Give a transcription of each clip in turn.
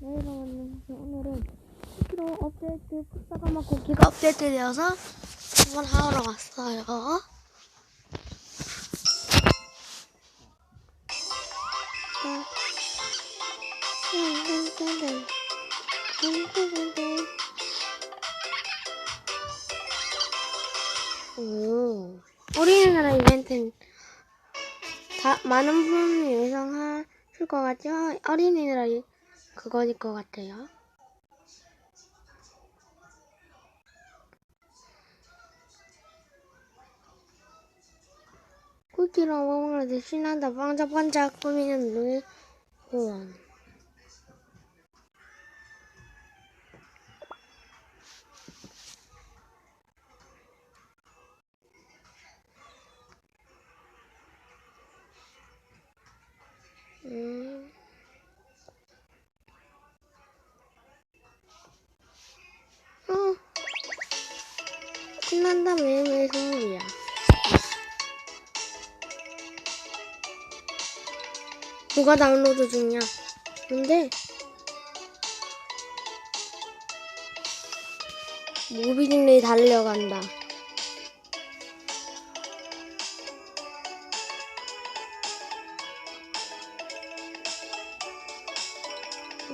내일로 왔는데 오늘은 쿠키로 업데이트 풋사과맛 쿠키가 업데이트 되어서 한번 하러 왔어요. 오, 어린이날 이벤트는 다 많은 분이 예상하실 것 같죠? 어린이날 그거일 것 같아요. 쿠키로 먹으려도 신난다 반짝반짝 꾸미는 눈 호원. 음. 신난다 매일매일 선물이야. 누가 다운로드 중이야? 근데 무비딩이 달려간다.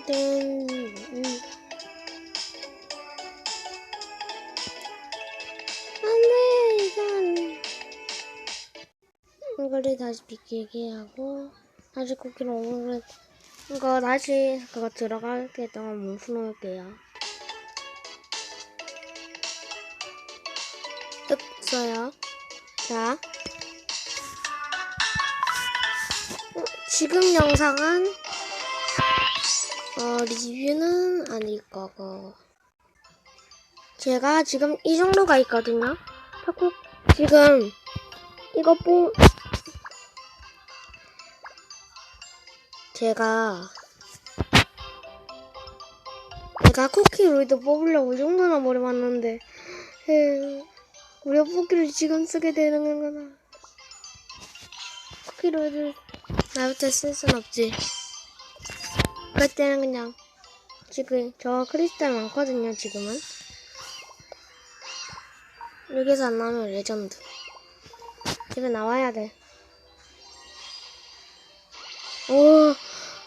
땡. 이거를 다시 비키게 하고 다시 쿠키를 오므려 이거 다시 그거 들어갈 때 동안 뭉쳐 놓을게요. 됐어요. 자. 어, 지금 영상은 어, 리뷰는 아닐 거고. 제가 지금 이 정도가 있거든요. 지금 이거 뽕 제가 내가 쿠키 로이드 뽑으려고 이 정도나 머리 맞는데 에휴, 우리 뽑기를 지금 쓰게 되는 거구나. 쿠키 로이드 나부터 쓸 순 없지. 그때는 그냥 지금 저 크리스탈 많거든요. 지금은. 여기서 안 나오면 레전드. 집에 나와야 돼. 오,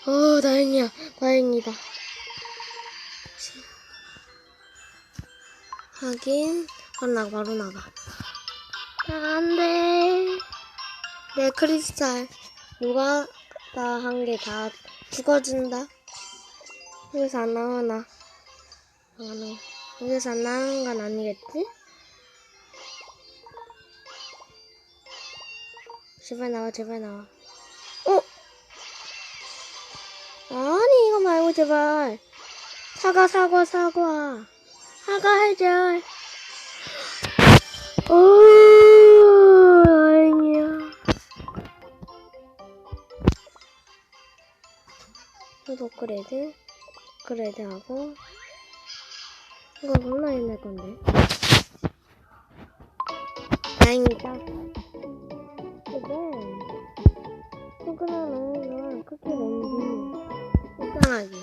오, 다행이야. 다행이다. 하긴, 바로 나가, 바로 나가. 아, 안 돼. 내 크리스탈. 누가 다한개다 죽어준다. 여기서 안 나오나. 안 나와. 여기서 안 나오는 건 아니겠지? 제발 나와, 제발 나와. 이거 말고 제발. 사과, 사과, 사과. 사과 해줘. 오, 다행이야. 또 업그레이드. 업그레이드 하고. 이거 몰라 옛날 건데. 다행이다. 근데 초콜릿 넣으면 쿠키 렌즈 속상하게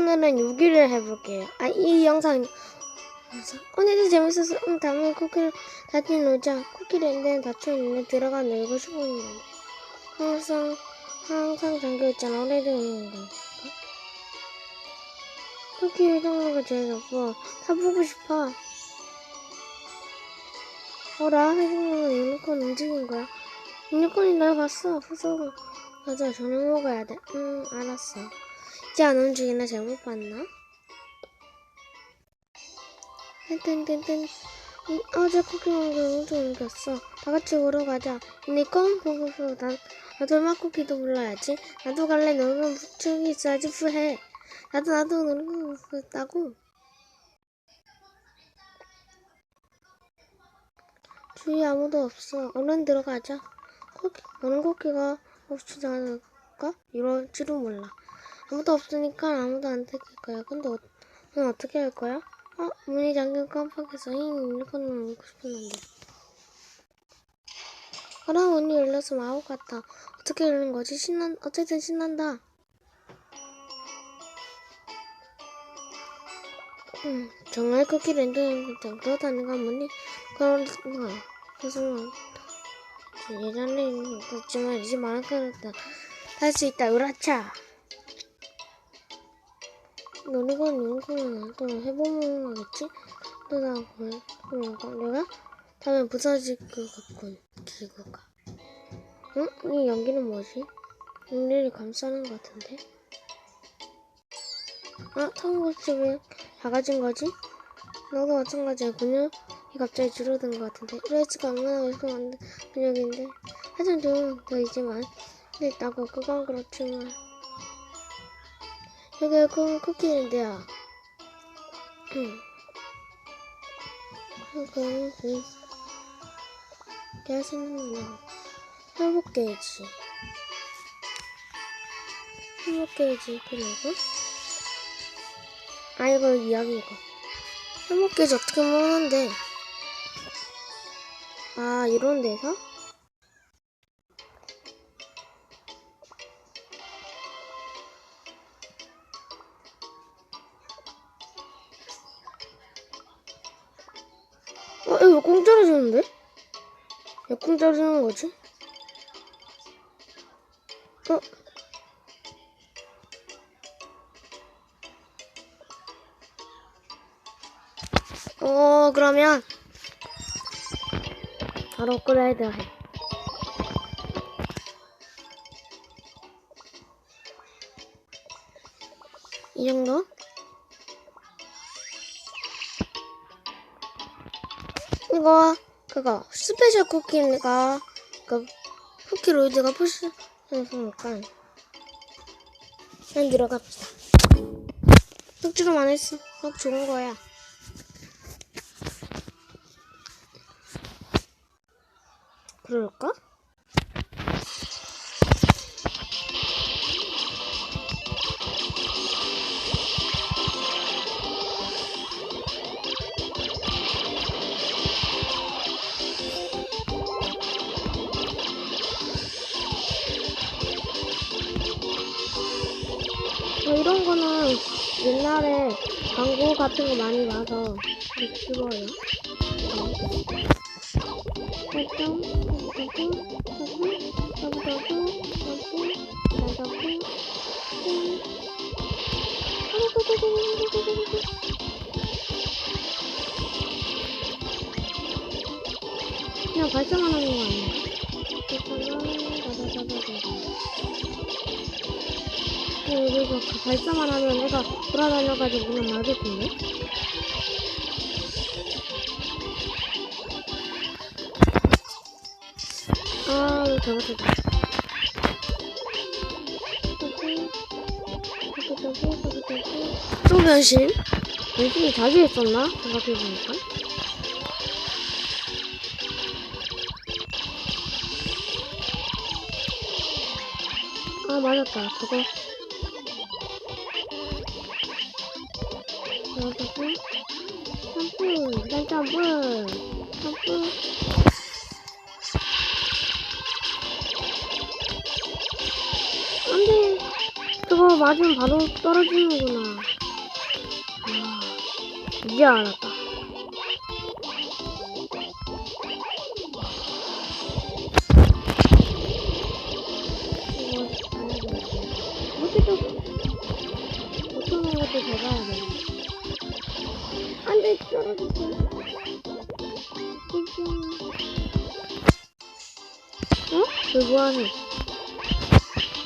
오늘은 6일을 해볼게요. 아 이 영상 오늘도 재밌어서 응 다음에 쿠키를 다시 놓자 쿠키 렌즈는 닫혀있는데 들어가 놀고 싶었는데 항상 항상 잠겨있잖아? 오래도 오는? 쿠키 해동료가 제일 예뻐 다 보고 싶어. 어라 해동료가 유니콘 움직인 거야? 유니콘이 날 봤어. 무서워 맞아 저녁 먹어야 돼 응 알았어 이제 안 움직이나 잘못 봤나? 땡땡땡땡 이 어제 쿠키 먹은 거 엄청 옮겼어. 다 같이 보러 가자. 유니콘 보고서 난 나도 얼마 쿠키도 불러야지. 나도 갈래. 너는 북쪽이 있어야지 후해. 나도 나도 놀고 싶다고. 주위에 아무도 없어. 얼른 들어가자. 쿠키 너는 쿠키가 없지 않을까? 이럴지도 몰라 아무도 없으니까 아무도 안 뜯길 거야 근데 어, 넌 어떻게 할 거야? 어? 문이 잠긴 깜빡해서 잉 유니콘을 먹고 싶었는데 어라 문이 열려서 마법 같아. 어떻게 열는 거지? 신난 어쨌든 신난다. 음, 정말 쿠키 랜드는 돌아다니는 건 문이 그런 거. 그래서 예전에는 그렇지만 이제 말은 그렇다. 할수 있다. 으라차. 놀이건 연구는 또 해보면 하겠지? 또나 그러니까 내가 다음에 부서질 것 같군 기구가. 응? 이 연기는 뭐지? 용리를 감싸는 것 같은데? 아, 탐구집을 작아진 거지? 너도 마찬가지야. 근육이 갑자기 줄어든 것 같은데. 이래지가 얼마나 welcome 근육인데. 하여튼 좀더 있지만. 있다고 그건 그렇지만. 여기 그 쿠키인데요. 응. 그건 그 깨지는 회복 게이지. 회복 게이지 그리고 아 이거 이야기 이거 회복 게이지 어떻게 먹는데? 아 이런 데서? 공짜로 주는데? 왜 공짜로 주는 거지? 어? 어, 그러면 바로 업그레이드 해. 이 정도? 이거 그거 스페셜 쿠키가 그 쿠키 로이드가 푸시했으니까 그냥 들어갑시다. 흑주름 안 했어. 흑 좋은 거야. 그럴까? 이런 거는 옛날에 광고 같은 거 많이 봐서 쉬워요. 그냥 발전만 하는 거 아니야? 그래서 그 발사만 하면 애가 돌아다녀가지고 그냥 맞을 텐데? 아, 잘못했다. 또 변신? 변신이 자주 했었나? 생각해보니까. 아, 맞았다. 저거. 저거. 점프, 난 점프, 점프. 안 돼. 저거 맞으면 바로 떨어지는구나. 아, 이제 알았다. 것도 대봐야 돼. 안 돼, 떨어졌어. 어? 왜 뭐하네?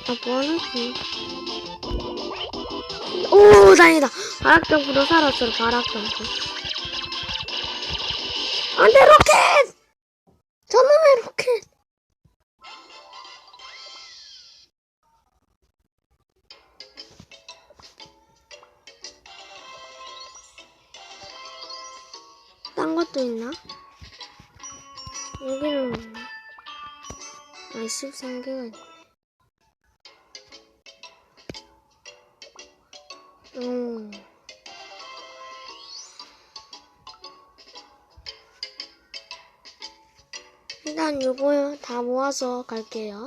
아, 뭐하지? 오, 다행이다. 바락점프로 살았어, 바락점프. 안 돼, 로켓! 여기는? 아, 13개가 있네. 음. 일단 요거 다 모아서 갈게요.